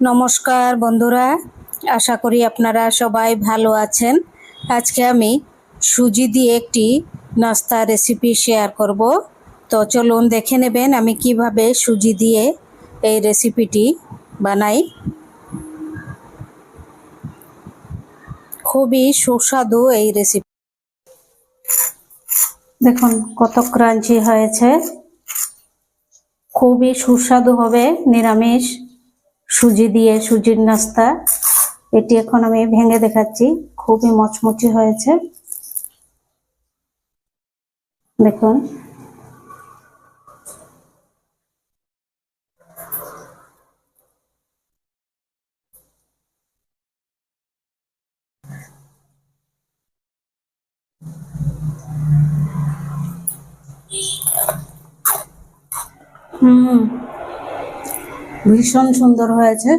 নমস্কার বন্ধুরা, আশা করি আপনারা সবাই ভালো আছেন। আজকে আমি সুজি দিয়ে একটি নাস্তা রেসিপি শেয়ার করব। তো চলুন দেখে নেবেন আমি কীভাবে সুজি দিয়ে এই রেসিপিটি বানাই। খুবই সুস্বাদু এই রেসিপি দেখুন কত ক্রাঞ্চি হয়েছে। খুবই সুস্বাদু হবে নিরামিষ। সুজি দিয়ে সুজির নাস্তা। এটি এখন আমি ভেঙে দেখাচ্ছি। খুবই মচমচি হয়েছে। দেখুন। হুম। ভীষণ সুন্দর হয়েছে।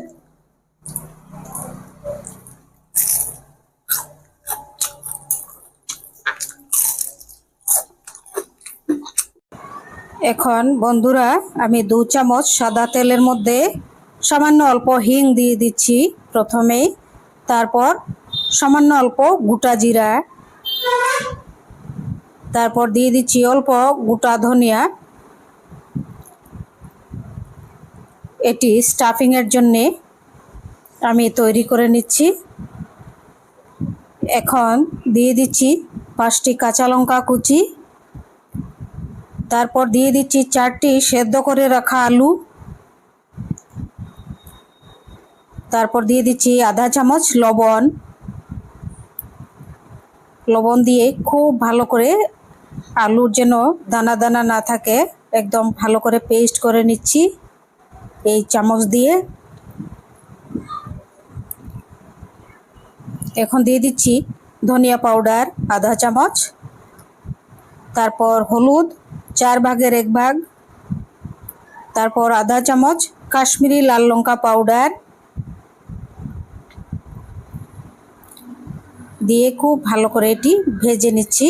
এখন বন্ধুরা, আমি দু চামচ সাদা তেলের মধ্যে সামান্য অল্প হিং দিয়ে দিচ্ছি প্রথমেই। তারপর সামান্য অল্প গোটা জিরা। তারপর দিয়ে দিচ্ছি অল্প গোটা ধনিয়া। এটি স্টাফিংয়ের জন্যে আমি তৈরি করে নিচ্ছি। এখন দিয়ে দিচ্ছি পাঁচটি কাঁচা লঙ্কা কুচি। তারপর দিয়ে দিচ্ছি চারটি সেদ্ধ করে রাখা আলু। তারপর দিয়ে দিচ্ছি আধা চামচ লবণ। লবণ দিয়ে খুব ভালো করে আলুর যেন দানা দানা না থাকে, একদম ভালো করে পেস্ট করে নিচ্ছি। এই চামচ দিয়ে। এখন দিয়ে দিচ্ছি ধনিয়া পাউডার, আধা চামচ। তারপর হলুদ, চার ভাগের এক ভাগ। তারপর আধা চামচ কাশ্মীরি লাল লঙ্কা পাউডার। দিয়ে খুব ভালো করে এটি ভেজে নিচ্ছি।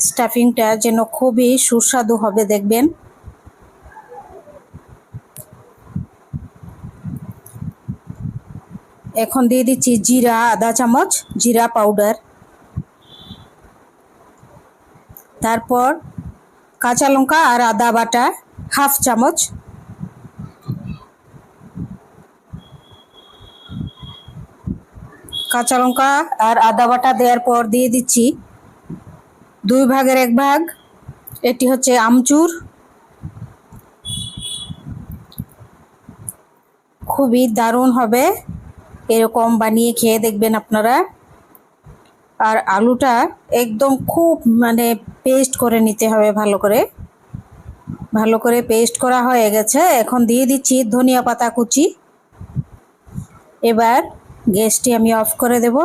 স্টাফিংটা যেন খুবই সুস্বাদু হবে, দেখবেন। এখন দিয়ে দিচ্ছি জিরা আধা চামচ, জিরা পাউডার তারপর কাঁচা লঙ্কা আর আদা বাটা হাফ চামচ। কাঁচা লঙ্কা আর আদা বাটা দেওয়ার পর দিয়ে দিচ্ছি দুই ভাগের এক ভাগ। এটি হচ্ছে আমচুর। খুবই দারুণ হবে। এরকম বানিয়ে খেয়ে দেখবেন আপনারা। আর আলুটা একদম খুব মানে পেস্ট করে নিতে হবে ভালো করে। ভালো করে পেস্ট করা হয়ে গেছে। এখন দিয়ে দিচ্ছি ধনিয়া পাতা কুচি। এবার গ্যাসটি আমি অফ করে দেব।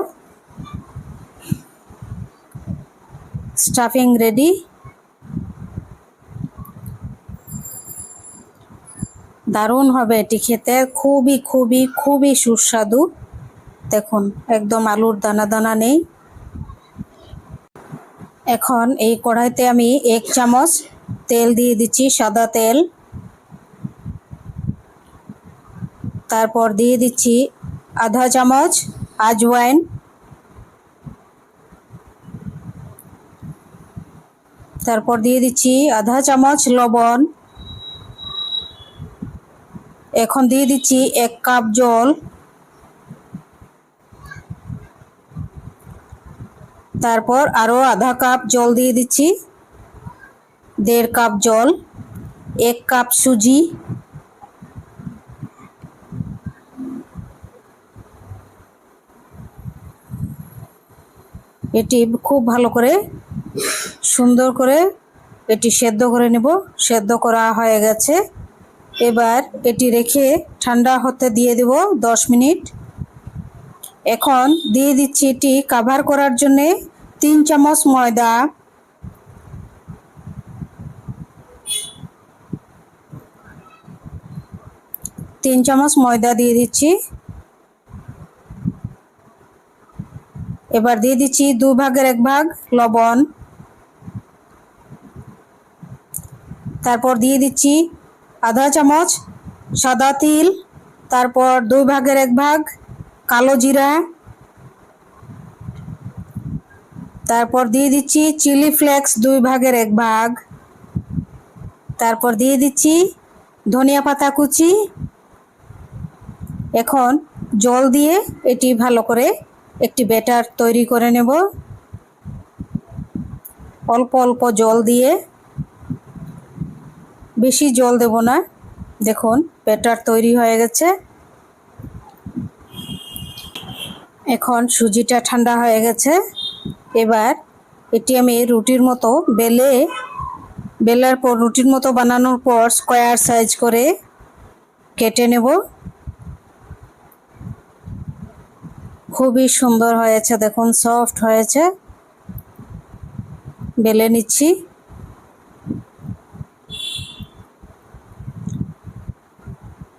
Stuffing ready. দারুণ হবে এটি খেতে। খুবই খুবই খুবই সুস্বাদু। দেখুন, একদম আলুর দানা দানা নেই। এখন এই কড়াইতে আমি এক চামচ তেল দিয়ে দিচ্ছি, সাদা তেল। তারপর দিয়ে দিচ্ছি আধা চামচ আজওয়াইন। তারপর দিয়ে দিচ্ছি আধা চামচ লবণ। এখন দিয়ে দিচ্ছি এক কাপ জল। তারপর আরও আধা কাপ জল দিয়ে দিচ্ছি। দেড় কাপ জল, এক কাপ সুজি। এটি খুব ভালো করে সুন্দর করে এটি সেদ্ধ করে নেব। সেদ্ধ করা হয়ে গেছে। এবার এটি রেখে ঠান্ডা হতে দিয়ে দেব দশ মিনিট। এখন দিয়ে দিচ্ছি এটি কাভার করার জন্যে তিন চামচ ময়দা। তিন চামচ ময়দা দিয়ে দিচ্ছি। এবার দিয়ে দিচ্ছি দু ভাগের এক ভাগ লবণ। তারপর দিয়ে দিচ্ছি আধা চামচ, সাদা তিল, তারপর দুই ভাগের এক ভাগ কালো জিরা, তারপর দিয়ে দিচ্ছি চিলি ফ্লেক্স দুই ভাগের এক ভাগ, তারপর দিয়ে দিচ্ছি ধনিয়া পাতা কুচি। এখন জল দিয়ে এটি ভালো করে একটি ব্যাটার তৈরি করে নেব। অল্প অল্প জল দিয়ে বেশি জল দেব না। দেখুন, ব্যাটার তৈরি হয়ে গেছে। এখন সুজিটা ঠান্ডা হয়ে গেছে। এবার এটি আমি রুটির মতো বেলে, বেলার পর রুটির মতো বানানোর পর স্কোয়ার সাইজ করে কেটে নেব। খুবই সুন্দর হয়েছে, দেখুন, সফট হয়েছে। বেলে নিচ্ছি।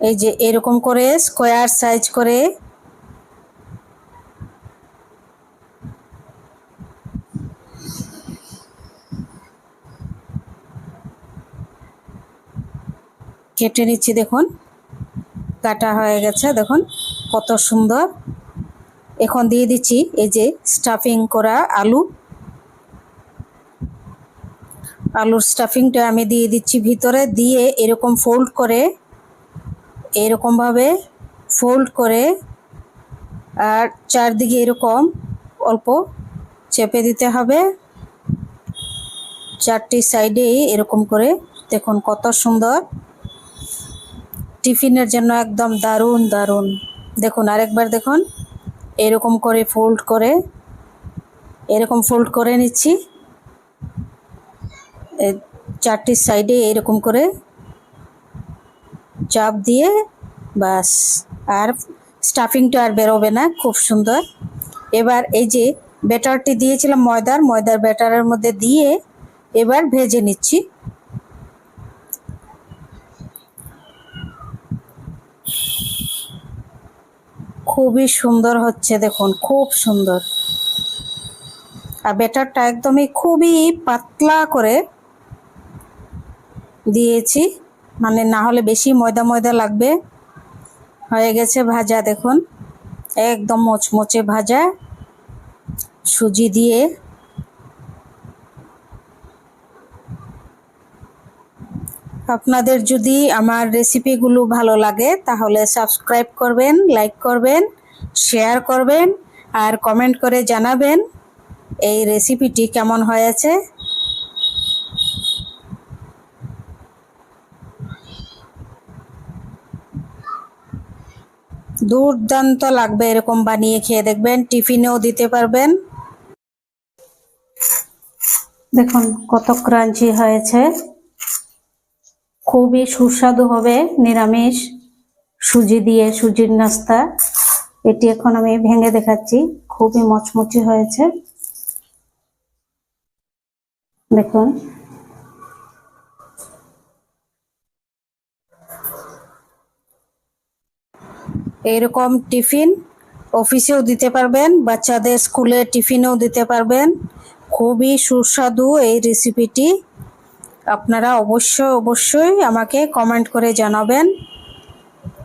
এই যে এরকম করে স্কোয়ার সাইজ করে কেটে নিচ্ছি, দেখুন। কাটা হয়ে গেছে, দেখুন কত সুন্দর। এখন দিয়ে দিচ্ছি এই যে স্টাফিং করা আলু। আলুর স্টাফিংটা আমি দিয়ে দিচ্ছি ভিতরে, দিয়ে এরকম ফোল্ড করে এরকমভাবে ফোল্ড করে আর চারদিকে এরকম অল্প চেপে দিতে হবে। চারটি সাইডে এরকম করে দেখুন কত সুন্দর। টিফিনের জন্য একদম দারুণ দারুণ। দেখুন আরেকবার দেখুন, এরকম করে ফোল্ড করে, এরকম ফোল্ড করে নিচ্ছি। চারটি সাইডে এরকম করে চাপ দিয়ে, বাস। আর স্টাফিংটা আর বেরোবে না, খুব সুন্দর। এবার এই যে ব্যাটারটি দিয়েছিলাম ময়দার ময়দার ব্যাটারের মধ্যে দিয়ে এবার ভেজে নিচ্ছি। খুবই সুন্দর হচ্ছে, দেখুন, খুব সুন্দর। আর ব্যাটারটা একদমই খুবই পাতলা করে দিয়েছি। মানে না হলে বেশি ময়দা ময়দা লাগবে। হয়ে গেছে ভাজা, দেখুন। একদম মোচমোচে ভাজা। সুজি দিয়ে। আপনাদের যদি আমার রেসিপিগুলো ভালো লাগে, তাহলে সাবস্ক্রাইব করবেন, লাইক করবেন, শেয়ার করবেন, আর কমেন্ট করে জানাবেন এই রেসিপিটি কেমন হয়েছে। দুর্দান্ত লাগবে এরকম বানিয়ে খেয়ে দেখবেন, টিফিনেও দিতে পারবেন। দেখুন কত ক্রাঞ্চি হয়েছে। খুবই সুস্বাদু হবে নিরামিষ সুজি দিয়ে সুজির নাস্তা। এটি এখন আমি ভেঙে দেখাচ্ছি, খুবই মচমচে হয়েছে। দেখুন এইরকম টিফিন অফিসেও দিতে পারবেন, বাচ্চাদের স্কুলে টিফিনেও দিতে পারবেন। খুবই সুস্বাদু এই রেসিপিটি আপনারা অবশ্যই অবশ্যই আমাকে কমেন্ট করে জানাবেন।